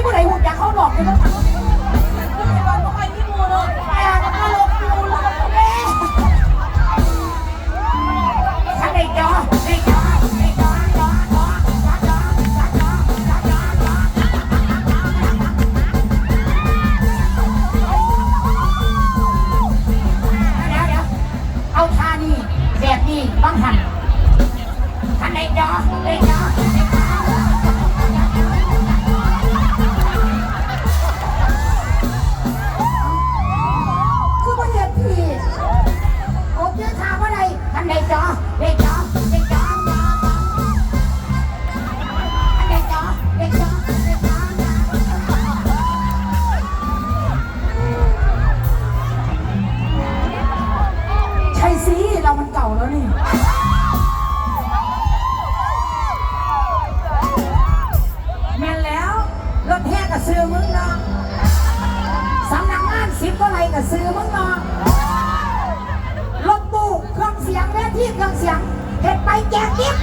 มีผู้ใดหุ่นยากเข้าลอกกูต้อง ซื้อมึงเนาะสำนักงานสิบก็ไรกับซื้อมึงเนาะรถตู้เครื่องเสียงและที่เครื่องเสียงเห็ดไปแจกกิ๊บ